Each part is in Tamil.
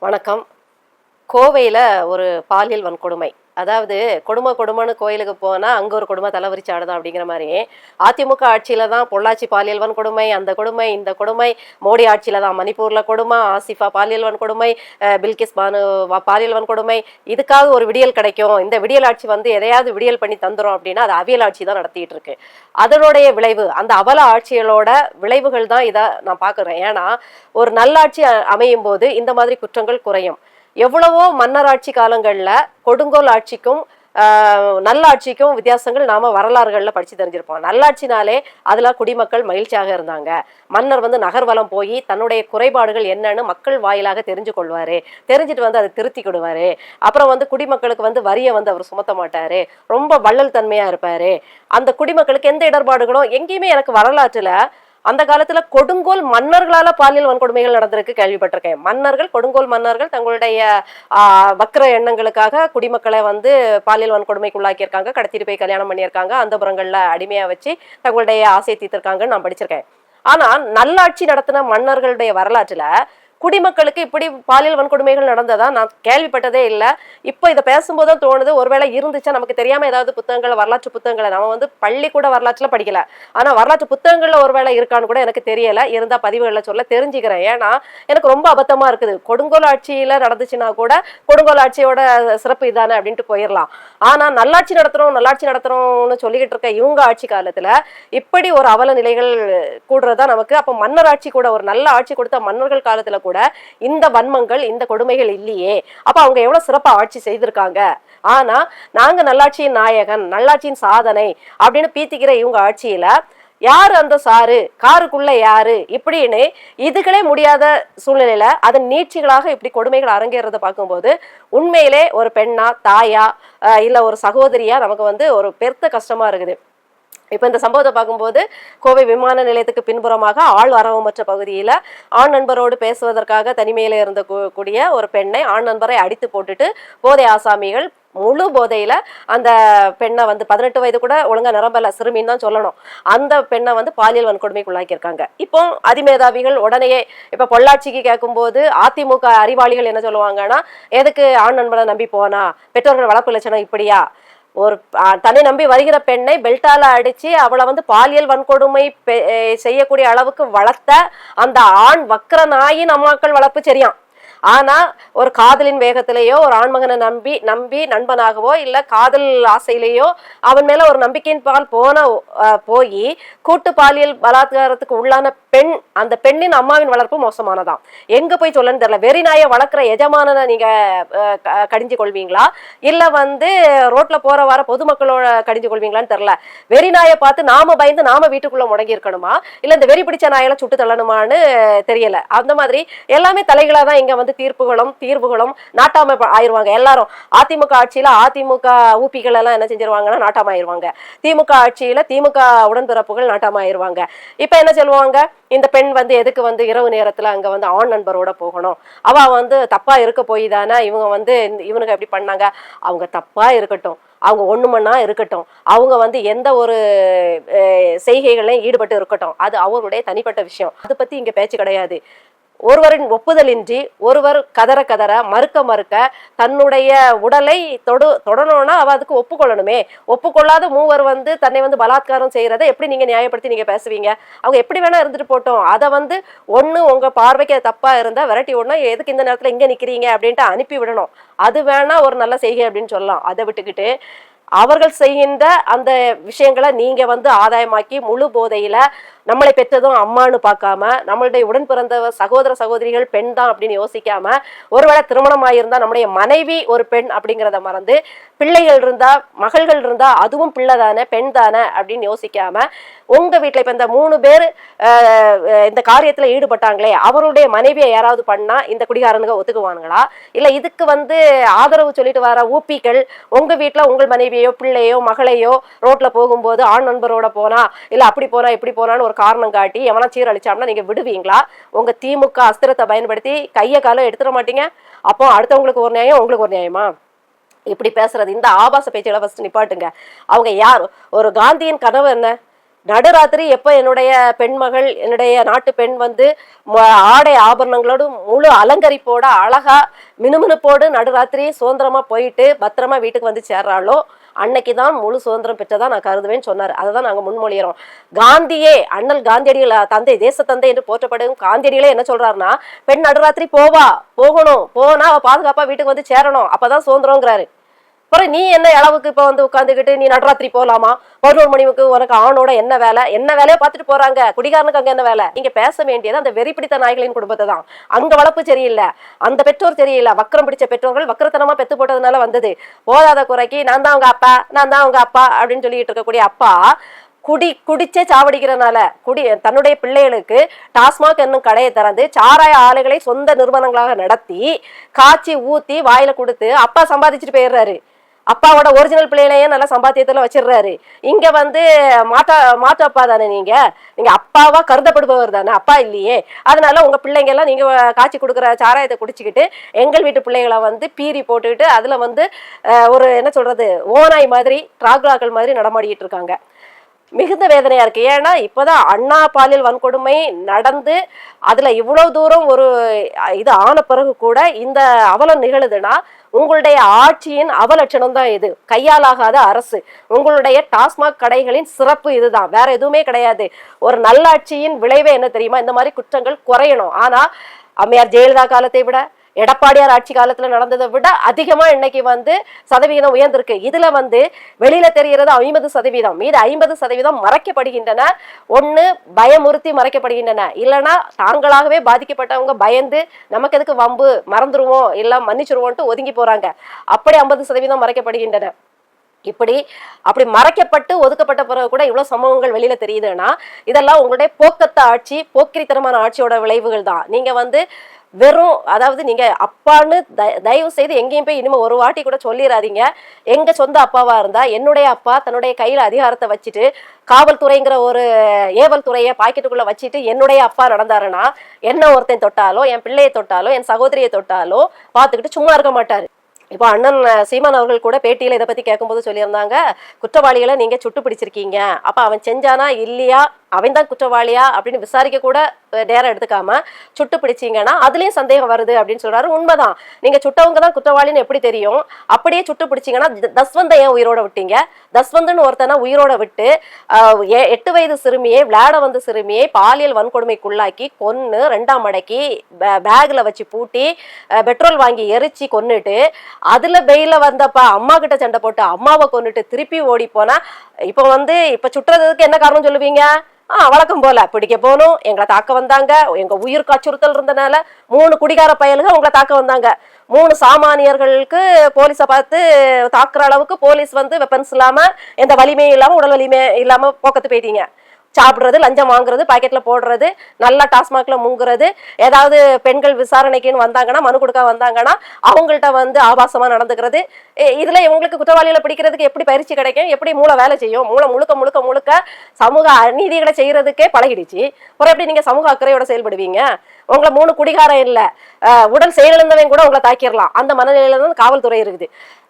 வணக்கம். கோவையில் ஒரு பாலியல் வன்கொடுமை. அதாவது கொடுமை கொடுமைன்னு கோயிலுக்கு போனால் அங்கே ஒரு கொடுமை தலைவரிச்சு ஆடுதான் அப்படிங்கிற மாதிரி. அதிமுக ஆட்சியில் தான் பொள்ளாச்சி பாலியல்வன் கொடுமை அந்த கொடுமை இந்த கொடுமை மோடி ஆட்சியில் தான் மணிப்பூரில் கொடுமை ஆசிஃபா பாலியல்வன் கொடுமை பில்கிஸ் பானு வா- கொடுமை. வன்கொடுமை இதுக்காக ஒரு விடியல் கிடைக்கும். இந்த விடியல் ஆட்சி வந்து எதையாவது விடியல் பண்ணி தந்துரும் அப்படின்னா அது அவியல் ஆட்சி தான் நடத்திட்டு இருக்கு. அதனுடைய விளைவு அந்த அவல ஆட்சிகளோட விளைவுகள் தான் இதை நான் பார்க்குறேன் ஏன்னா ஒரு நல்லாட்சி அமையும் போது இந்த மாதிரி குற்றங்கள் குறையும். எவ்வளவோ மன்னராட்சி காலங்களில் கொடுங்கோல் ஆட்சிக்கும் நல்லாட்சிக்கும் வித்தியாசங்கள் நாம வரலாறுகளில் படிச்சு தெரிஞ்சிருப்போம். நல்லாட்சினாலே அதில் குடிமக்கள் மகிழ்ச்சியாக இருந்தாங்க. மன்னர் வந்து நகர்வலம் போய் தன்னுடைய குறைபாடுகள் என்னன்னு மக்கள் வாயிலாக தெரிஞ்சு கொள்வாரு. தெரிஞ்சுட்டு வந்து அதை திருத்தி கொடுவாரு அப்புறம் வந்து குடிமக்களுக்கு வந்து வரியை வந்து அவர் சுமத்த மாட்டாரு. ரொம்ப வள்ளல் தன்மையா இருப்பாரு. அந்த குடிமக்களுக்கு எந்த இடர்பாடுகளும் எங்கேயுமே எனக்கு வரலாற்றுல அந்த காலத்துல கொடுங்கோல் மன்னர்களால பாலியல் வன்கொடுமைகள் நடந்திருக்கு கேள்விப்பட்டிருக்கேன். மன்னர்கள் கொடுங்கோல் மன்னர்கள் தங்களுடைய ஆஹ், வக்ர எண்ணங்களுக்காக குடிமக்களை வந்து பாலியல் வன்கொடுமைக்கு உள்ளாக்கியிருக்காங்க கடத்திட்டு போய் கல்யாணம் பண்ணியிருக்காங்க அந்த புறங்கள்ல அடிமையா வச்சு தங்களுடைய ஆசையை தீர்த்திருக்காங்கன்னு நான் படிச்சிருக்கேன். ஆனா நல்லாட்சி நடத்தின மன்னர்களுடைய வரலாற்றுல குடிமக்களுக்கு இப்படி பாலியல் வன்கொடுமைகள் நடந்ததா? நான் கேள்விப்பட்டதே இல்லை. இப்போ இதை பேசும்போது தான் தோணுது ஒருவேளை இருந்துச்சா? நமக்கு தெரியாம ஏதாவது புத்தகங்கள் வரலாற்று புத்தகங்களை. நம்ம வந்து பள்ளிக்கூட வரலாற்றுல படிக்கல. ஆனா வரலாற்று புத்தகங்கள்ல ஒருவேளை இருக்கான்னு கூட எனக்கு தெரியல. இருந்தா பதிவுகளில் சொல்ல தெரிஞ்சுக்கிறேன். ஏன்னா எனக்கு ரொம்ப அபத்தமா இருக்குது. கொடுங்கோல் ஆட்சியில நடந்துச்சுன்னா கூட கொடுங்கோல் ஆட்சியோட சிறப்பு இதானே அப்படின்ட்டு போயிடலாம் ஆனா நல்லாட்சி நடத்துறோம் நல்லாட்சி நடத்துறோம்னு சொல்லிக்கிட்டு இருக்க இவங்க ஆட்சி காலத்துல இப்படி ஒரு அவல நிலைகள் கூடுறதா நமக்கு அப்ப மன்னர் ஆட்சி கூட ஒரு நல்ல ஆட்சி கொடுத்த மன்னர்கள் காலத்துல கூட இந்த வன்மங்கள் இந்த கொடுமைகள் இல்லையே. அப்ப அவங்க எவ்வளவு சிறப்பா ஆட்சி செய்திருக்காங்க? ஆனா நாங்க நல்லாட்சியின் நாயகன் நல்லாட்சியின் சாதனை அப்படின்னு பீத்திக்கிற இவங்க ஆட்சியில யாரு அந்த சாரு? காருக்குள்ள யாரு? இப்படின்னு இதுகளே முடியாத சூழ்நிலையில அதன் நீட்சிகளாக இப்படி கொடுமைகள் அரங்கேறத பார்க்கும்போது உண்மையிலே ஒரு பெண்ணா தாயா இல்ல ஒரு சகோதரியா நமக்கு வந்து ஒரு பெருத்த கஷ்டமா இருக்குது. இப்போ இந்த சம்பவத்தை பார்க்கும்போது கோவை விமான நிலையத்துக்கு பின்புறமாக ஆள் அரவமற்ற பகுதியில் ஆண் நண்பரோடு பேசுவதற்காக தனிமையில் இருந்த கூடிய ஒரு பெண்ணை ஆண் நண்பரை அடித்து போட்டுட்டு போதை ஆசாமிகள் முழு போதையில அந்த பெண்ணை வந்து பதினெட்டு வயது கூட ஒழுங்கா நிரம்பல சிறுமின்னு தான் சொல்லணும். அந்த பெண்ணை வந்து பாலியல் வன்கொடுமைக்கு உள்ளாக்கியிருக்காங்க இப்போ அதிமேதாவிகள் உடனேயே இப்ப பொள்ளாச்சிக்கு கேட்கும்போது அதிமுக அறிவாளிகள் என்ன சொல்லுவாங்கன்னா எதுக்கு ஆண் நண்பனை நம்பி போனா? பெற்றோர்கள் வளர்ப்பு லட்சணம் இப்படியா? ஒரு தன்னை நம்பி வருகிற பெண்ணை பெல்ட்டால அடிச்சு அவளை வந்து பாலியல் வன்கொடுமை பெ- செய்யக்கூடிய அளவுக்கு வளர்த்த அந்த ஆண் வக்கர நாயின் அம்மாக்கள் வளர்ப்பு சரியாம். ஆனா ஒரு காதலின் வேகத்திலேயோ ஒரு ஆண்மகனை நம்பி நம்பி நண்பனாகவோ இல்ல காதல் ஆசையிலேயோ அவன் மேல ஒரு நம்பிக்கையின் பால் போன போய் கூட்டு பாலியல் பலாத்காரத்துக்கு உள்ளான பெண் அந்த பெண்ணின் அம்மாவின் வளர்ப்பு மோசமானதாம். எங்க போய் சொல்லன்னு தெரியல. வெறி நாயை வளர்க்குற எஜமானனை நீங்க க- கடிஞ்சு கொள்வீங்களா? இல்ல வந்து ரோட்ல போற வர பொதுமக்களோட கடிஞ்சு கொள்வீங்களான்னு தெரியல. வெறி நாயை பார்த்து நாம பயந்து நாம வீட்டுக்குள்ள முடங்கி இருக்கணுமா? இல்ல இந்த வெறி பிடிச்ச நாயெல்லாம் சுட்டு தள்ளணுமான்னு தெரியல. அந்த மாதிரி எல்லாமே தலைகளா தான் இங்க வந்து தீர்ப்புகளும் தீர்வுகளும் நாட்டாம ப- ஆயிருவாங்க. எல்லாரும் அதிமுக ஆட்சியில அதிமுக ஊப்பிகள் எல்லாம் என்ன செஞ்சிருவாங்கன்னா நாட்டாம ஆயிருவாங்க. திமுக ஆட்சியில திமுக உடன்பிறப்புகள் நாட்டாம ஆயிருவாங்க. இப்ப என்ன சொல்லுவாங்க? இந்த பெண் வந்து எதுக்கு வந்து இரவு நேரத்துல அங்க வந்து ஆண் நண்பரோட போகணும்? அவ வந்து தப்பா இருக்க போய் தானே? இவங்க வந்து இவனுக்கு இவனுங்க எப்படி பண்ணாங்க? அவங்க தப்பா இருக்கட்டும். அவங்க ஒண்ணு மண்ணா இருக்கட்டும். அவங்க வந்து எந்த ஒரு அஹ், செய்கைகளையும் ஈடுபட்டு இருக்கட்டும். அது அவருடைய தனிப்பட்ட விஷயம். அதை பத்தி இங்க பேச்சு கிடையாது. ஒருவரின் ஒப்புதலின்றி ஒருவர் கதற கதற மறுக்க மறுக்க தன்னுடைய உடலை தொடு தொடணும்னா அவ அதுக்கு ஒப்புக்கொள்ளணுமே. ஒப்புக்கொள்ளாத மூவர் வந்து தன்னை வந்து பலாத்காரம் செய்கிறத எப்படி நீங்க நியாயப்படுத்தி நீங்க பேசுவீங்க? அவங்க எப்படி வேணா இருந்துட்டு போட்டோம். அதை வந்து ஒன்று உங்க பார்வைக்கு அது தப்பா இருந்தா விரட்டி விடணும் எதுக்கு இந்த நேரத்துல இங்க நிக்கிறீங்க? அப்படின்ட்டு அனுப்பி விடணும். அது வேணா ஒரு நல்ல செய்கை அப்படின்னு சொல்லலாம். அதை விட்டுக்கிட்டு அவர்கள் செய்கின்ற அந்த விஷயங்களை நீங்க வந்து ஆதாயமாக்கி முழு போதையில நம்மளை பெற்றதும் அம்மான்னு பார்க்காம நம்மளுடைய உடன் பிறந்த சகோதர சகோதரிகள் பெண் தான் அப்படின்னு யோசிக்காம ஒருவேளை திருமணம் ஆயிருந்தா நம்முடைய மனைவி ஒரு பெண் அப்படிங்கிறத மறந்து பிள்ளைகள் இருந்தா மகள்கள் இருந்தா அதுவும் பிள்ளை தானே பெண் தானே அப்படின்னு யோசிக்காம உங்க வீட்டில் இப்ப இந்த மூணு பேர் இந்த காரியத்துல ஈடுபட்டாங்களே அவருடைய மனைவியை யாராவது பண்ணா இந்த குடிகாரனுங்க ஒத்துக்குவானுங்களா? இல்ல இதுக்கு வந்து ஆதரவு சொல்லிட்டு வர ஊப்பிகள் உங்க வீட்டுல உங்கள் மனைவியோ பிள்ளையோ மகளையோ ரோட்ல போகும்போது ஆண் நண்பரோட போனா இல்ல அப்படி போனா இப்படி போனான்னு ஒரு காரணம் காட்டி எவனா சீரழிச்சாம்னா நீங்க விடுவீங்களா? உங்க திமுக அஸ்திரத்தை பயன்படுத்தி கையை காலம் எடுத்துட மாட்டீங்க. அப்போ அடுத்தவங்களுக்கு ஒரு நியாயம் உங்களுக்கு ஒரு நியாயமா? இப்படி பேசுறது. இந்த ஆபாச பேச்சுகளை ஃபர்ஸ்ட் நிப்பாட்டுங்க. அவங்க யார்? ஒரு காந்தியின் கனவு என்ன? நடுராத்திரி எப்ப என்னுடைய பெண்மகள் என்னுடைய நாட்டு பெண் வந்து ம- ஆடை ஆபரணங்களோடு முழு அலங்கரிப்போட அழகா மினுமினுப்போடு நடுராத்திரி சுதந்திரமா போயிட்டு பத்திரமா வீட்டுக்கு வந்து சேர்றாளோ அன்னைக்கு தான் முழு சுதந்திரம் பெற்றதா நான் கருதுவேன்னு சொன்னார். அதை தான் நாங்கள் முன்மொழிகிறோம் காந்தியே அண்ணல் காந்தியடிகள் தந்தை தேச தந்தை என்று போற்றப்படும் காந்தியடிகளே என்ன சொல்றாருன்னா பெண் நடுராத்திரி போவா போகணும். போனா அவ பாதுகாப்பா வீட்டுக்கு வந்து சேரணும். அப்பதான் சுதந்திரங்கிறாரு அப்புறம் நீ என்ன அளவுக்கு இப்போ வந்து உட்காந்துக்கிட்டு நீ நடுராத்திரி போலாமா? பதினோரு மணிக்கு உனக்கு ஆணோட என்ன வேலை? என்ன வேலையை பார்த்துட்டு போறாங்க? குடிகாரனுக்கு அங்க என்ன வேலை? நீங்க பேச வேண்டியது அந்த வெறி பிடித்த நாய்களின் குடும்பத்தை தான் அங்க வளர்ப்பு சரியில்லை. அந்த பெற்றோர் சரியில்லை. வக்கரம் பிடிச்ச பெற்றோர்கள் வக்கரத்தனமா பெத்து போட்டதுனால வந்தது. போதாத குறைக்கு நான் தான் உங்க அப்பா நான் தான் உங்க அப்பா அப்படின்னு சொல்லிட்டு இருக்கக்கூடிய அப்பா குடி குடிச்சே சாவடிக்கிறனால குடி தன்னுடைய பிள்ளைகளுக்கு டாஸ்மாக் என்னும் கடையை திறந்து சாராய ஆலைகளை சொந்த நிறுவனங்களாக நடத்தி காய்ச்சி ஊத்தி வாயில கொடுத்து அப்பா சம்பாதிச்சுட்டு போயிடுறாரு. அப்பாவோட ஒரிஜினல் பிள்ளைகளையே நல்லா சம்பாத்தியத்துல வச்சிடுறாரு. இங்க வந்து மாட்டா மாட்டு அப்பா தானே நீங்க? நீங்க அப்பாவா கருதப்படுபவர் தானே? அப்பா இல்லையே. அதனால உங்க பிள்ளைங்க எல்லாம் நீங்க காய்ச்சி கொடுக்குற சாராயத்தை குடிச்சுக்கிட்டு எங்கள் வீட்டு பிள்ளைகளை வந்து பீரி போட்டுக்கிட்டு அதுல வந்து ஒரு என்ன சொல்றது ஓநாய் மாதிரி டிராகுலாக்கள் மாதிரி நடமாடிட்டு இருக்காங்க. மிகுந்த வேதனையா இருக்கு. ஏன்னா இப்போதான் அண்ணா பாலியல் வன்கொடுமை நடந்து அதுல இவ்வளவு தூரம் ஒரு இது ஆன பிறகு கூட இந்த அவலம் நிகழுதுன்னா உங்களுடைய ஆட்சியின் அவலட்சணம் தான் இது. கையாலாகாத அரசு. உங்களுடைய டாஸ்மாக் கடைகளின் சிறப்பு இதுதான். வேற எதுவுமே கிடையாது. ஒரு நல்லாட்சியின் விளைவே என்ன தெரியுமா? இந்த மாதிரி குற்றங்கள் குறையணும். ஆனா அம்மையார் ஜெயலலிதா காலத்தை விட எடப்பாடியார் ஆட்சி காலத்துல நடந்ததை விட அதிகமா இன்னைக்கு வந்து சதவீதம் உயர்ந்திருக்கு. இதுல வந்து வெளியில தெரிகிறது ஐம்பது சதவீதம். மீது ஐம்பது சதவீதம் மறைக்கப்படுகின்றன. ஒண்ணு பயமுறுத்தி மறைக்கப்படுகின்றன. இல்லைன்னா தாங்களாகவே பாதிக்கப்பட்டவங்க பயந்து நமக்கு எதுக்கு வம்பு மறந்துருவோம் இல்ல மன்னிச்சிருவோம்ட்டு ஒதுங்கி போறாங்க. அப்படி ஐம்பது சதவீதம் மறைக்கப்படுகின்றன. இப்படி அப்படி மறைக்கப்பட்டு ஒதுக்கப்பட்ட பிறகு கூட இவ்வளவு சம்பவங்கள் வெளியில தெரியுதுன்னா இதெல்லாம் உங்களுடைய போக்கத்த ஆட்சி போக்கிரித்தனமான ஆட்சியோட விளைவுகள் தான். நீங்க வந்து வெறும் அதாவது நீங்க அப்பான்னு த- தயவு செய்து எங்கேயும் போய் இனிமே ஒரு வாட்டி கூட சொல்லிடாதீங்க எங்க சொந்த அப்பாவா இருந்தா என்னுடைய அப்பா தன்னுடைய கையில அதிகாரத்தை வச்சுட்டு காவல்துறைங்கிற ஒரு ஏவல் துறையை பாக்கெட்டுக்குள்ள வச்சுட்டு என்னுடைய அப்பா நடந்தாருன்னா என்ன ஒருத்தன் தொட்டாலோ என் பிள்ளையை தொட்டாலோ என் சகோதரியை தொட்டாலோ பார்த்துக்கிட்டு சும்மா இருக்க மாட்டாரு. இப்போ அண்ணன் சீமான் அவர்கள் கூட பேட்டியில இதை பத்தி கேட்கும்போது சொல்லியிருந்தாங்க குற்றவாளிகளை நீங்க சுட்டு பிடிச்சிருக்கீங்க அப்ப அவன் செஞ்சானா இல்லையா? அவன் தான் குற்றவாளியா அப்படின்னு விசாரிக்க கூட நேரம் எடுத்துக்காம சுட்டு பிடிச்சீங்கன்னா அதுலயும் சந்தேகம் வருது அப்படின்னு சொல்றாரு. உண்மைதான். நீங்க சுட்டவங்க தான் குற்றவாளின்னு எப்படி தெரியும்? அப்படியே சுட்டு பிடிச்சீங்கன்னா தஸ்வந்த ஏன் உயிரோட விட்டீங்க. தஸ்வந்தன் ஒருத்தனை உயிரோட விட்டு எ- எட்டு வயது சிறுமியை விளையாட வந்த சிறுமியை பாலியல் வன்கொடுமைக்குள்ளாக்கி கொன்று ரெண்டாம் மடக்கி பே- பேக்ல வச்சு பூட்டி பெட்ரோல் வாங்கி எரிச்சு கொன்னுட்டு அதுல பெயில வந்தப்ப அம்மா கிட்ட சண்டை போட்டு அம்மாவை கொன்னுட்டு திருப்பி ஓடி போனா இப்ப வந்து இப்ப சுற்றுறதுக்கு என்ன காரணம் சொல்லுவீங்க? ஆ வழக்கம் போல. பிடிக்க போகணும் எங்களை தாக்க வந்தாங்க. எங்க உயிருக்கு அச்சுறுத்தல் இருந்தனால மூணு குடிகார பயல்கள் உங்களை தாக்க வந்தாங்க. மூணு சாமானியர்களுக்கு போலீஸை பார்த்து தாக்குற அளவுக்கு போலீஸ் வந்து வெப்பன்ஸ் இல்லாம எந்த வலிமையும் இல்லாம உடல் வலிமை இல்லாம போக்கத்து போயிட்டீங்க. சாப்பிட்றது லஞ்சம் வாங்குறது பாக்கெட்ல போடுறது நல்லா டாஸ்மாக்ல முங்குறது ஏதாவது பெண்கள் விசாரணைக்குன்னு வந்தாங்கன்னா மனு கொடுக்க வந்தாங்கன்னா அவங்கள்ட்ட வந்து ஆபாசமா நடந்துக்கிறது. இதில் இதுல இவங்களுக்கு குற்றவாளிகளை பிடிக்கிறதுக்கு எப்படி பயிற்சி கிடைக்கும்? எப்படி மூளை வேலை செய்யும்? மூளை முழுக்க முழுக்க முழுக்க சமூக அநீதிகளை செய்யறதுக்கே பழகிடுச்சு. அப்புறம் எப்படி நீங்க சமூக அக்கறையோட செயல்படுவீங்க? உங்களை மூணு குடிகாரம் இல்ல. உடல் செயலிழந்தவன் கூட உங்களை தாக்கிடலாம் அந்த மனநிலையில தான் காவல்துறை இருக்குது.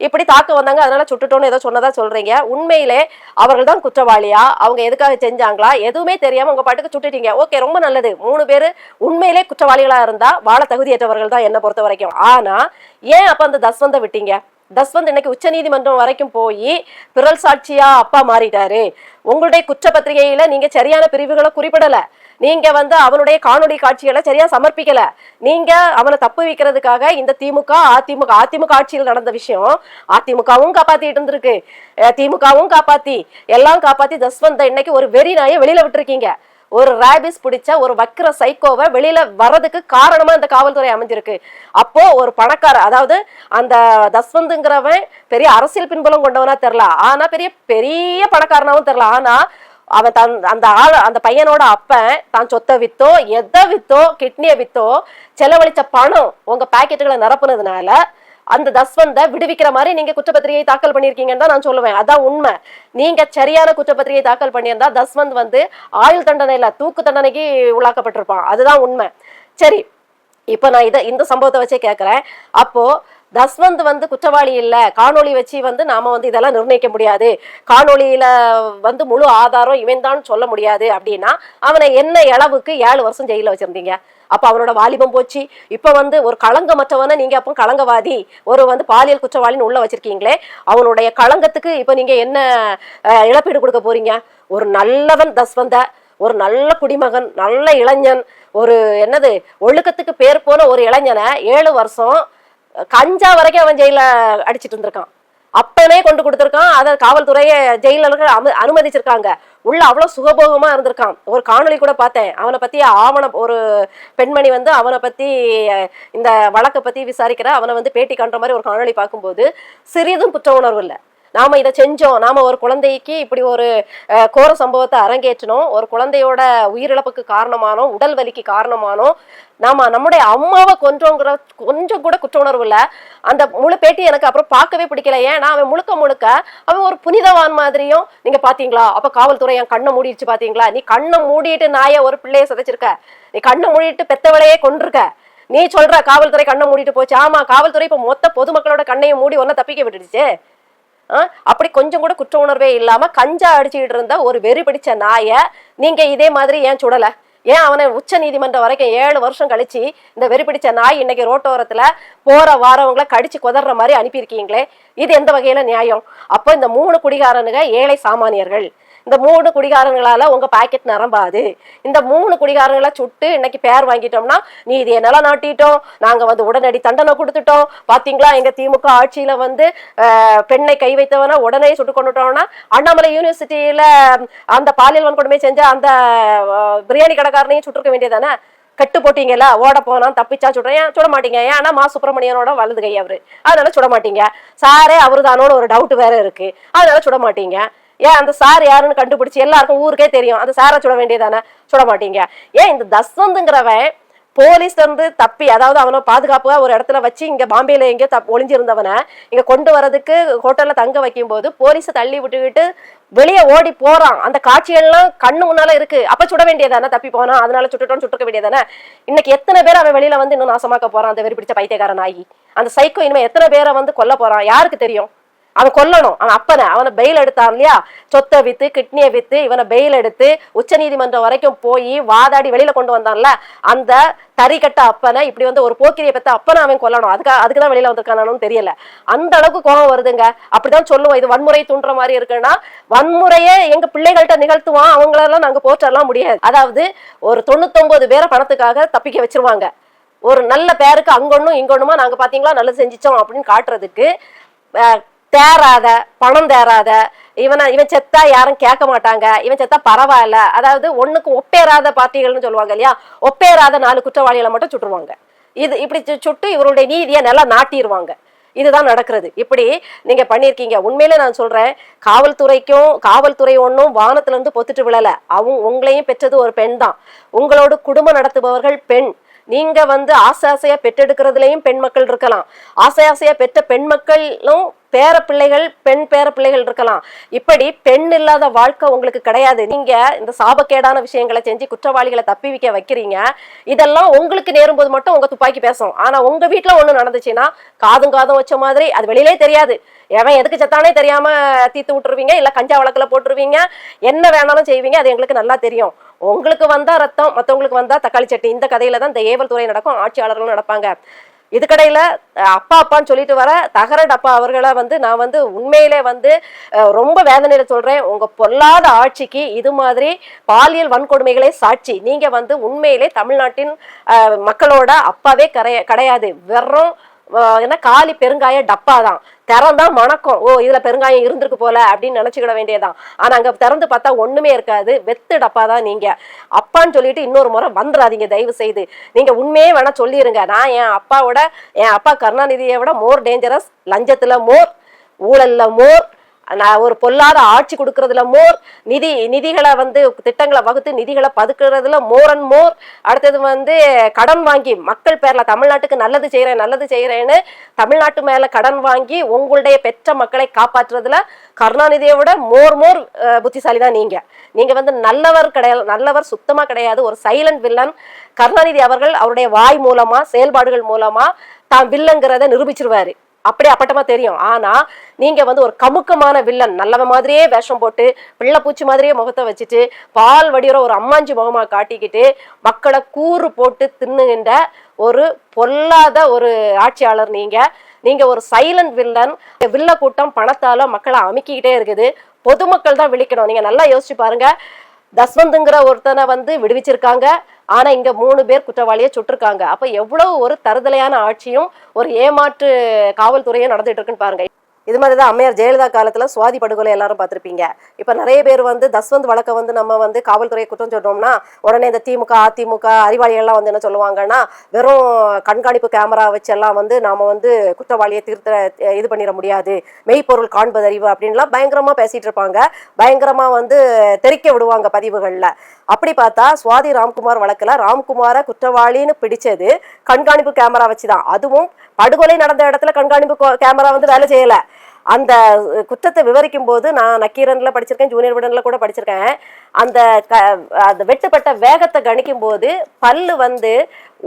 இப்படி தாக்க வந்தாங்க அதனால சுட்டுட்டோன்னு ஏதோ சொன்னதா சொல்றீங்க. உண்மையிலே அவர்கள் தான் குற்றவாளியா? அவங்க எதுக்காக செஞ்சாங்களா? எதுவுமே தெரியாம உங்க பாட்டுக்கு சுட்டுட்டீங்க. ஓகே ரொம்ப நல்லது. மூணு பேர் உண்மையிலே குற்றவாளிகளா இருந்தா வாழ தகுதியற்றவர்கள் தான் என்ன பொறுத்த வரைக்கும் ஆனா ஏன் அப்ப அந்த தஸ்வந்த விட்டீங்க? தஸ்வந்த் இன்னைக்கு உச்ச நீதிமன்றம் வரைக்கும் போய் பிறல் சாட்சியா அப்பா மாறிட்டாரு. உங்களுடைய குற்றப்பத்திரிகையில நீங்க சரியான பிரிவுகளை குறிப்பிடல. நீங்க வந்து அவனுடைய காணொலி காட்சிகளை சரியா சமர்ப்பிக்கல. நீங்க அவனை தப்பு வைக்கிறதுக்காக இந்த திமுக அதிமுக அதிமுக ஆட்சியில் நடந்த விஷயம் அதிமுகவும் காப்பாத்திட்டு இருந்திருக்கு. திமுகவும் காப்பாத்தி எல்லாம் காப்பாத்தி தஸ்வந்த இன்னைக்கு ஒரு வெறி நாயை வெளியில விட்டுருக்கீங்க. ஒரு ரேபிஸ் பிடிச்ச ஒரு வக்கிர சைக்கோவை வெளியில வர்றதுக்கு காரணமா இந்த காவல்துறை அமைஞ்சிருக்கு. அப்போ ஒரு பணக்கார அதாவது அந்த தஸ்வந்துங்கிறவன் பெரிய அரசியல் பின்புலம் கொண்டவனா தெரில ஆனா பெரிய பெரிய பணக்காரனாவும் தெரில ஆனா அவன் தன் அந்த ஆள் அந்த பையனோட அப்பன் தான் சொத்தை வித்தோ எதை வித்தோ கிட்னியை வித்தோ செலவழிச்ச பணம் உங்க பாக்கெட்டுகளை நிரப்புனதுனால அந்த தஸ்வந்த விடுவிக்கிற மாதிரி நீங்க குற்றப்பத்திரிகை தாக்கல் பண்ணிருக்கீங்கன்னு தான் நான் சொல்லுவேன். அதான் உண்மை. நீங்க சரியான குற்றப்பத்திரிகை தாக்கல் பண்ணியிருந்தா தஸ்வந்த் வந்து ஆயுள் தண்டனையில தூக்கு தண்டனைக்கு உள்ளாக்கப்பட்டிருப்பான். அதுதான் உண்மை. சரி இப்போ நான் இதை இந்த சம்பவத்தை வச்சே கேட்குறேன் அப்போ தஸ்வந்த் வந்து குற்றவாளி இல்ல காணொளி வச்சு வந்து நாம வந்து இதெல்லாம் நிர்ணயிக்க முடியாது. காணொளியில வந்து முழு ஆதாரம் இவன் தான் சொல்ல முடியாது அப்படின்னா அவனை என்ன அளவுக்கு ஏழு வருஷம் ஜெயில வச்சிருந்தீங்க? அப்ப அவனோட வாலிபம் போச்சு. இப்ப வந்து ஒரு களங்கமற்றவனை நீங்க அப்போ களங்கவாதி ஒரு வந்து பாலியல் குற்றவாளின்னு உள்ள வச்சிருக்கீங்களே அவனுடைய களங்கத்துக்கு இப்ப நீங்க என்ன இழப்பீடு கொடுக்க போறீங்க? ஒரு நல்லவன் தஸ்வந்த ஒரு நல்ல குடிமகன் நல்ல இளைஞன் ஒரு என்னது ஒழுக்கத்துக்கு பேர் போன ஒரு இளைஞனை ஏழு வருஷம் கஞ்சா வரைக்கும் அவன் ஜெயில அடிச்சிட்டு இருந்திருக்கான். அப்பனே கொண்டு கொடுத்துருக்கான். அதை காவல்துறையை ஜெயிலர்கள் அனு அனுமதிச்சிருக்காங்க. உள்ள அவ்வளவு சுகபோகமா இருந்திருக்கான். ஒரு காணொளி கூட பார்த்தேன். அவனை பத்தி ஆவணம் ஒரு பெண்மணி வந்து அவனை பத்தி இந்த வழக்கை பத்தி விசாரிக்கிற அவனை வந்து பேட்டி காண்ற மாதிரி ஒரு காணொளி பார்க்கும்போது சிறிதும் குற்ற உணர்வு இல்லை. நாம இதை செஞ்சோம். நாம ஒரு குழந்தைக்கு இப்படி ஒரு கோர சம்பவத்தை அரங்கேற்றினோம் ஒரு குழந்தையோட உயிரிழப்புக்கு காரணமானோம் உடல் வலிக்கு காரணமானோம். நாம நம்முடைய அம்மாவை கொன்றோங்கிற கொஞ்சம் கூட குற்ற உணர்வு இல்ல. அந்த முழு பேட்டி எனக்கு அப்புறம் பார்க்கவே பிடிக்கல. ஏன்னா அவன் முழுக்க முழுக்க அவன் ஒரு புனிதவான் மாதிரியும் நீங்க பாத்தீங்களா அப்ப காவல்துறை என் கண்ணை மூடிடுச்சு பாத்தீங்களா நீ கண்ணை மூடிட்டு நாய ஒரு பிள்ளைய சதைச்சிருக்க. நீ கண்ணை மூடிட்டு பெத்தவளையே கொண்டிருக்க நீ சொல்ற காவல்துறை கண்ணை மூடிட்டு போச்சு. ஆமா காவல்துறை இப்ப மொத்த பொதுமக்களோட கண்ணையும் மூடி ஒன்ன தப்பிக்க விட்டுடுச்சு. அப்படி கொஞ்சம் கூட குற்ற உணர்வே இல்லாம கஞ்சா அடிச்சுக்கிட்டு இருந்த ஒரு வெறி பிடிச்ச நாய நீங்க இதே மாதிரி ஏன் சுடல? ஏன் அவனை உச்ச நீதிமன்றம் வரைக்கும் ஏழு வருஷம் கழிச்சு இந்த வெறி பிடிச்ச நாய் இன்னைக்கு ரோட்டோரத்துல போற வாரவங்களை கடிச்சு கொதர்ற மாதிரி அனுப்பியிருக்கீங்களே? இது எந்த வகையில நியாயம்? அப்போ இந்த மூணு குடிகாரனுங்க ஏழை சாமானியர்கள். இந்த மூணு குடிகாரங்களால உங்க பாக்கெட் நிரம்பாது. இந்த மூணு குடிகாரங்களை சுட்டு இன்னைக்கு பேர் வாங்கிட்டோம்னா நீ இதை நிலநாட்டிட்டோம் நாங்க வந்து உடனடி தண்டனை கொடுத்துட்டோம். பாத்தீங்களா? எங்க திமுக ஆட்சியில வந்து பெண்ணை கை வைத்தவன உடனே சுட்டு கொண்டுட்டோம்னா அண்ணாமலை யூனிவர்சிட்டியில அந்த பாலியல் வன்கொடுமை செஞ்ச அந்த பிரியாணி கடைக்காரனையும் சுட்டிருக்க வேண்டியதானே? கட்டு போட்டீங்கல்ல ஓட போனான் தப்பிச்சா சுடுறேன். ஏன் சுட மாட்டீங்க? ஏன்னா மா சுப்பிரமணியனோட வலது கை அவரு. அதனால சுட மாட்டீங்க. சாரே அவருதானோன்னு ஒரு டவுட் வேற இருக்கு. அதனால சுட மாட்டீங்க. ஏன் அந்த சார் யாருன்னு கண்டுபிடிச்சு எல்லாருக்கும் ஊருக்கே தெரியும். அந்த சாரை சுட வேண்டியதானே? சுட மாட்டீங்க. ஏன் இந்த தஸ்வந்துங்கிறவன் போலீஸ்ல இருந்து தப்பி அதாவது அவனை பாதுகாப்பா ஒரு இடத்துல வச்சு இங்க பாம்பேல எங்கேயோ தப் ஒளிஞ்சிருந்தவனை இங்க கொண்டு வரதுக்கு ஹோட்டல்ல தங்க வைக்கும் போது போலீஸை தள்ளி விட்டுக்கிட்டு வெளியே ஓடி போறான். அந்த காட்சிகள்லாம் கண்ணு முன்னால இருக்கு. அப்ப சுட வேண்டியதானே? தப்பி போனா அதனால சுட்டுட்டோம் சுட்டுக்க வேண்டியதானே? இன்னைக்கு எத்தனை பேர் அவன் வெளியில வந்து இன்னும் நாசமாக்க போறான்? அந்த வெறி பிடிச்ச பைத்தியக்காரன் ஆகி. அந்த சைக்கோ இனிமே எத்தனை பேரை வந்து கொல்ல போறான்? யாருக்கு தெரியும்? அவன் கொல்லணும். அவன் அப்பனை. அவனை பெயில் எடுத்தான் இல்லையா? சொத்தை வித்து கிட்னியை வித்து இவனை பெயில் எடுத்து உச்சநீதிமன்றம் வரைக்கும் போய் வாதாடி வெளியில கொண்டு வந்தான்ல அந்த தறிக்கட்ட அப்பனை இப்படி வந்து ஒரு போக்கிரியை பத்த அப்பனை அவன் கொல்லணும். அதுக்கு அதுக்கு தான் வெளியில வந்திருக்கானு தெரியல. அந்த அளவுக்கு கோபம் வருதுங்க. அப்படிதான் சொல்லுவோம். இது வன்முறை தூண்டுற மாதிரி இருக்குன்னா வன்முறையே எங்க பிள்ளைகள்கிட்ட நிகழ்த்துவான். அவங்களெல்லாம் நாங்க போற்றலாம் முடியாது. அதாவது ஒரு தொண்ணூத்தொன்பது பேரை பணத்துக்காக தப்பிக்க வச்சிருவாங்க. ஒரு நல்ல பேருக்கு அங்கொன்னும் இங்கொன்னுமா நாங்க பாத்தீங்களா? நல்லது செஞ்சிச்சோம் அப்படின்னு காட்டுறதுக்கு தேராத பணம் தேராத இவனை இவன் செத்தா யாரும் கேட்க மாட்டாங்க இவன் செத்தா பரவாயில்ல. அதாவது ஒண்ணுக்கு ஒப்பேறாத பார்ட்டிகள்னு சொல்லுவாங்க இல்லையா? ஒப்பேறாத நாலு குற்றவாளிகளை மட்டும் சுட்டுருவாங்க. இது இப்படி சு- சுட்டு இவருடைய நீதியை நல்லா நாட்டிடுவாங்க இதுதான் நடக்கிறது. இப்படி நீங்க பண்ணிருக்கீங்க உண்மையிலே நான் சொல்றேன் காவல்துறைக்கும் காவல்துறை ஒன்றும் வானத்துல இருந்து பொத்துட்டு விழல. அவங்க உங்களையும் பெற்றது ஒரு பெண் தான். உங்களோட குடும்பம் நடத்துபவர்கள் பெண். நீங்க வந்து ஆசை ஆசையா பெற்றெடுக்கிறதுலயும் பெண் மக்கள் இருக்கலாம். ஆசை ஆசையா பெற்ற பெண் மக்களும் பேர பிள்ளைகள் பெண் பேர பிள்ளைகள் இருக்கலாம். இப்படி பெண் இல்லாத வாழ்க்கை உங்களுக்கு கிடையாது. நீங்க இந்த சாபக்கேடான விஷயங்களை செஞ்சு குற்றவாளிகளை தப்பி வைக்க வைக்கிறீங்க. இதெல்லாம் உங்களுக்கு நேரும்போது மட்டும் உங்க துப்பாக்கி பேசும். ஆனா உங்க வீட்டுல ஒண்ணு நடந்துச்சுன்னா காதும் காதும் வச்ச மாதிரி அது வெளியிலே தெரியாது. எவன் எதுக்கு செத்தானே தெரியாம தீத்து விட்டுருவீங்க? இல்ல கஞ்சா வழக்குல போட்டுருவீங்க? என்ன வேணாலும் செய்வீங்க? அது எங்களுக்கு நல்லா தெரியும். உங்களுக்கு வந்தா ரத்தம் மத்தவங்களுக்கு வந்தா தக்காளி சட்டி இந்த கதையில தான் இந்த ஏவல் துறை நடக்கும் ஆட்சியாளர்களும் நடப்பாங்க. இதுக்கடையில் அப்பா அப்பான்னு சொல்லிட்டு வர தகர அப்பா அவர்களை வந்து நான் வந்து உண்மையிலே வந்து ரொம்ப வேதனையில சொல்றேன். உங்க பொல்லாத ஆட்சிக்கு இது மாதிரி பாலியல் வன்கொடுமைகளே சாட்சி. நீங்க வந்து உண்மையிலே தமிழ்நாட்டின் மக்களோட அப்பாவே கரைய கிடையாது. வெறும் என்ன காலி பெருங்காய டப்பா தான் திறந்தா மணக்கும். ஓ இதுல பெருங்காயம் இருந்திருக்கு போல அப்படின்னு நினைச்சுக்கிட வேண்டியதான் ஆனா அங்க திறந்து பார்த்தா ஒண்ணுமே இருக்காது. வெத்து டப்பா தான் நீங்க. அப்பான்னு சொல்லிட்டு இன்னொரு முறை வந்துடாதீங்க தயவு செய்து நீங்க உண்மையே வேணா சொல்லிருங்க. நான் என் அப்பாவோட என் அப்பா கருணாநிதியை விட மோர் டேஞ்சரஸ் லஞ்சத்துல மோர் ஊழல்ல மோர் ஒரு பொல்லாத ஆட்சி கொடுக்கறதுல மோர் நிதி நிதிகளை வந்து திட்டங்களை வகுத்து நிதிகளை பதுக்குறதுல மோர் அண்ட் மோர். அடுத்தது வந்து கடன் வாங்கி மக்கள் பேர்ல தமிழ்நாட்டுக்கு நல்லது செய்யறேன் நல்லது செய்யறேன்னு தமிழ்நாட்டு மேல கடன் வாங்கி உங்களுடைய பெற்ற மக்களை காப்பாற்றுறதுல கருணாநிதியை விட மோர் மோர் புத்திசாலி தான் நீங்க. நீங்க வந்து நல்லவர் கிடையாது நல்லவர் சுத்தமா கிடையாது ஒரு சைலண்ட் வில்லன். கருணாநிதி அவர்கள் அவருடைய வாய் மூலமா செயல்பாடுகள் மூலமா தான் வில்லங்கிறத நிரூபிச்சிருவாரு. அப்படி அப்பட்டமா தெரியும். ஆனா நீங்க வந்து ஒரு கமுக்கமான வில்லன் நல்லவன் மாதிரியே வேஷம் போட்டு பிள்ளை பூச்சி மாதிரியே முகத்தை வச்சுட்டு பால் வடிகிற ஒரு அம்மாஞ்சி முகமா காட்டிக்கிட்டு மக்களை கூறு போட்டு தின்னுகின்ற ஒரு பொல்லாத ஒரு ஆட்சியாளர் நீங்க. நீங்க ஒரு சைலண்ட் வில்லன். வில்ல கூட்டம் பணத்தால மக்களை அமுக்கிக்கிட்டே இருக்குது. பொதுமக்கள் தான் விழிக்கணும். நீங்க நல்லா யோசிச்சு பாருங்க. தஸ்வந்துங்கிற ஒருத்தனை வந்து விடுவிச்சிருக்காங்க. ஆனா இங்க மூணு பேர் குற்றவாளியை சுட்டிருக்காங்க. அப்ப எவ்வளவு ஒரு தருதலையான ஆட்சியும் ஒரு ஏமாற்று காவல்துறையும் நடந்துட்டு இருக்குன்னு பாருங்க. இது மாதிரி தான் அம்மையார் ஜெயலலிதா காலத்தில் சுவாதி படுகொலை எல்லாரும் பார்த்துருப்பீங்க. இப்போ நிறைய பேர் வந்து தஸ்வந்த் வழக்கை வந்து நம்ம வந்து காவல்துறையை குற்றம் சொல்கிறோம்னா உடனே இந்த திமுக அதிமுக அறிவாளிகள்லாம் வந்து என்ன சொல்லுவாங்கன்னா வெறும் கண்காணிப்பு கேமரா வச்சு எல்லாம் வந்து நாம் வந்து குற்றவாளியை தீர்த்த இது பண்ணிட முடியாது. மெய்ப்பொருள் காண்பது அறிவு அப்படின்லாம் பயங்கரமாக பேசிகிட்டு இருப்பாங்க. பயங்கரமாக வந்து தெரிக்க விடுவாங்க பதிவுகளில். அப்படி பார்த்தா சுவாதி ராம்குமார் வழக்கில் ராம்குமாரை குற்றவாளின்னு பிடிச்சது கண்காணிப்பு கேமரா வச்சு தான் அதுவும் படுகொலை நடந்த இடத்துல கண்காணிப்பு கேமரா வந்து வேலை செய்யல. அந்த குற்றத்தை விவரிக்கும் போது நான் நக்கீரன்ல படிச்சிருக்கேன் ஜூனியர் விடன்ல கூட படிச்சிருக்கேன். அந்த க அந்த வெட்டுப்பட்ட வேகத்தை கணிக்கும் போது பல்லு வந்து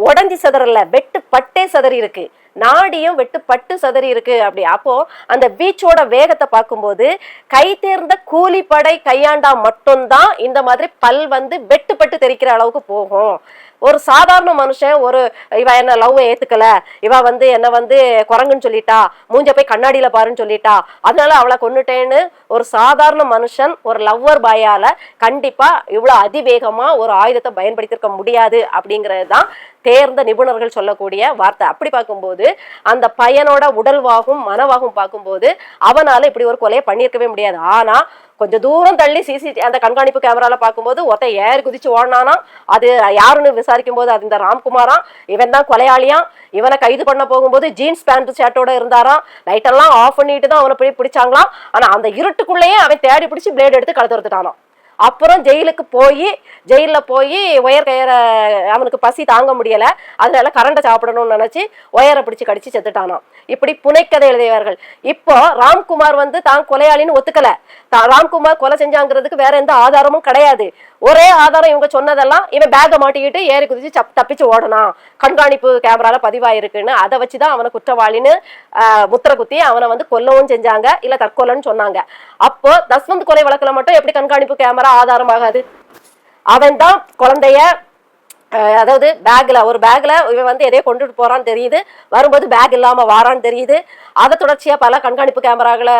உடஞ்சி சதறல. வெட்டு பட்டே சதறி இருக்கு. நாடியும் வெட்டு பட்டு சதறி இருக்கு அப்படி. அப்போ அந்த வீச்சோட வேகத்தை பார்க்கும்போது கை தேர்ந்த கூலிப்படை கையாண்டா மட்டும்தான் இந்த மாதிரி பல் வந்து வெட்டுப்பட்டு தெரிக்கிற அளவுக்கு போகும். ஒரு சாதாரண மனுஷன் ஒரு இவ என்ன லவ் ஏத்துக்கல இவ வந்து என்ன வந்து குரங்குன்னு சொல்லிட்டா மூஞ்ச போய் கண்ணாடியில பாருன்னு சொல்லிட்டா அதனால அவளை கொண்டுட்டேன்னு ஒரு சாதாரண மனுஷன் ஒரு லவ்வர் பாயால கண்டிப்பா இவ்வளவு அதிவேகமா ஒரு ஆயுதத்தை பயன்படுத்தியிருக்க முடியாது அப்படிங்கிறது தான் தேர்ந்த நிபுணர்கள் சொல்லக்கூடிய வார்த்தை. அப்படி பார்க்கும்போது அந்த பையனோட உடல்வாகும் மனவாகும் பார்க்கும்போது அவனால இப்படி ஒரு கொலையை பண்ணியிருக்கவே முடியாது. ஆனா கொஞ்சம் தூரம் தள்ளி சிசி அந்த கண்காணிப்பு கேமரால பார்க்கும்போது ஒத்த ஏறி குதிச்சு ஓடினானா அது யாருன்னு விசாரிக்கும் போது அது இந்த ராம்குமாரா? இவன் தான் கொலையாளியாம் இவனை கைது பண்ண போகும்போது ஜீன்ஸ் பேண்ட் ஷர்ட்டோட இருந்தாராம் லைட்டெல்லாம் ஆஃப் பண்ணிட்டு தான் அவனை போய் பிடிச்சாங்களாம் ஆனா அந்த இருட்டுக்குள்ளேயே அவன் தேடி பிடிச்சி பிளேட் எடுத்து கழுத்து அப்புறம் ஜெயிலுக்கு போய் ஜெயிலில் போய் ஒயர் கயரை அவனுக்கு பசி தாங்க முடியலை. அதனால கரண்டை சாப்பிடணும்னு நினச்சி ஒயரை பிடிச்சி கடிச்சு செத்துட்டானான் இப்படி புனைக்கதை எழுதியவர்கள். இப்போ ராம்குமார் வந்து தான் கொலையாளின்னு ஒத்துக்கல. ராம்குமார் கொலை செஞ்சாங்கிறதுக்கு வேற எந்த ஆதாரமும் கிடையாது. ஒரே ஆதாரம் இவங்க சொன்னதெல்லாம் இவன் பேக்கை மாட்டிக்கிட்டு ஏறி குதிச்சு தப்பிச்சு ஓடனான் கண்காணிப்பு கேமரால பதிவாயிருக்குன்னு அதை வச்சுதான் அவனை குற்றவாளின்னு முத்திர குத்தி அவனை வந்து கொல்லவும் செஞ்சாங்க. இல்ல தற்கொலைன்னு சொன்னாங்க. அப்போ தஸ்வந்த் கொலை வழக்குல மட்டும் எப்படி கண்காணிப்பு கேமரா ஆதாரமாகாது? அவன் தான் குழந்தைய அதாவது பேக்கில் ஒரு பேக்கில் இவன் வந்து எதையோ கொண்டுட்டு போகிறான்னு தெரியுது. வரும்போது பேக் இல்லாமல் வாரான்னு தெரியுது. அதை தொடர்ச்சியாக பல கண்காணிப்பு கேமராக்களை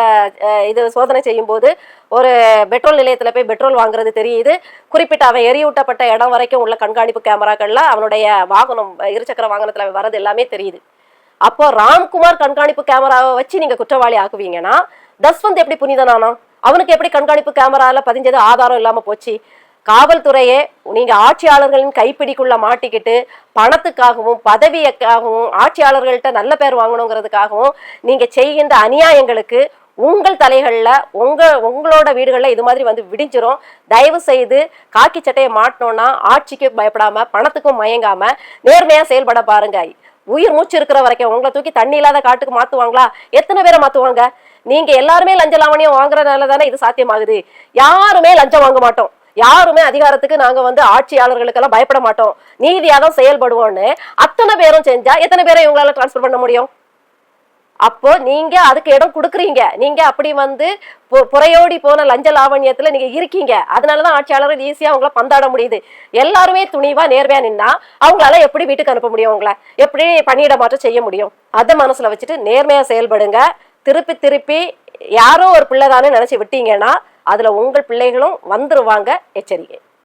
இது சோதனை செய்யும்போது ஒரு பெட்ரோல் நிலையத்தில் போய் பெட்ரோல் வாங்குறது தெரியுது. குறிப்பிட்ட அவன் எரியூட்டப்பட்ட இடம் வரைக்கும் உள்ள கண்காணிப்பு கேமராக்களில் அவனுடைய வாகனம் இருசக்கர வாகனத்தில் அவன் வரது எல்லாமே தெரியுது. அப்போ ராம்குமார் கண்காணிப்பு கேமராவை வச்சு நீங்கள் குற்றவாளி ஆக்குவீங்கன்னா தஸ்வந்த் எப்படி புனிதனானா அவனுக்கு எப்படி கண்காணிப்பு கேமராவில் பதிஞ்சது ஆதாரம் இல்லாமல் போச்சு? காவல்துறையே நீங்க ஆட்சியாளர்களின் கைப்பிடிக்குள்ள மாட்டிக்கிட்டு பணத்துக்காகவும் பதவியக்காகவும் ஆட்சியாளர்கள்ட்ட நல்ல பேர் வாங்கணுங்கிறதுக்காகவும் நீங்க செய்கின்ற அநியாயங்களுக்கு உங்கள் தலைகளில் உங்க உங்களோட வீடுகளில் இது மாதிரி வந்து விடிஞ்சிரும். தயவு செய்து காக்கி சட்டையை மாட்டினோன்னா ஆட்சிக்கு பயப்படாம பணத்துக்கும் மயங்காம நேர்மையா செயல்பட பாருங்க. உயிர் மூச்சு இருக்கிற வரைக்கும் உங்களை தூக்கி தண்ணி இல்லாத காட்டுக்கு மாத்துவாங்களா? எத்தனை பேரை மாத்துவாங்க? நீங்க எல்லாருமே லஞ்ச லாவணியம் வாங்குறதுனால தானே இது சாத்தியமாகுது. யாருமே லஞ்சம் வாங்க மாட்டோம். யாருமே அதிகாரத்துக்கு நாங்க வந்து ஆட்சியாளர்களுக்கெல்லாம் பயப்பட மாட்டோம். நீதியா தான் செயல்படுவோம்னு அத்தனை பேரும் செஞ்சா எத்தனை பேரை இவங்களால டிரான்ஸ்பர் பண்ண முடியும்? அப்போ நீங்க அதுக்கு இடம் கொடுக்குறீங்க. நீங்க அப்படி வந்து பு- புறையோடி போன லஞ்ச லாவண்யத்துல நீங்க இருக்கீங்க. அதனாலதான் ஆட்சியாளர்கள் ஈஸியா அவங்கள பந்தாட முடியுது. எல்லாருமே துணிவா நேர்மையா நின்னா அவங்களால எப்படி வீட்டுக்கு அனுப்ப முடியும் உங்களை? எப்படி பணியிட மாற்றம் செய்ய முடியும்? அதை மனசுல வச்சுட்டு நேர்மையா செயல்படுங்க. திருப்பி திருப்பி யாரோ ஒரு பிள்ளைதானே நினைச்சு விட்டீங்கன்னா அதுல உங்கள் பிள்ளைகளும் வந்துருவாங்க எச்சரிக்கை.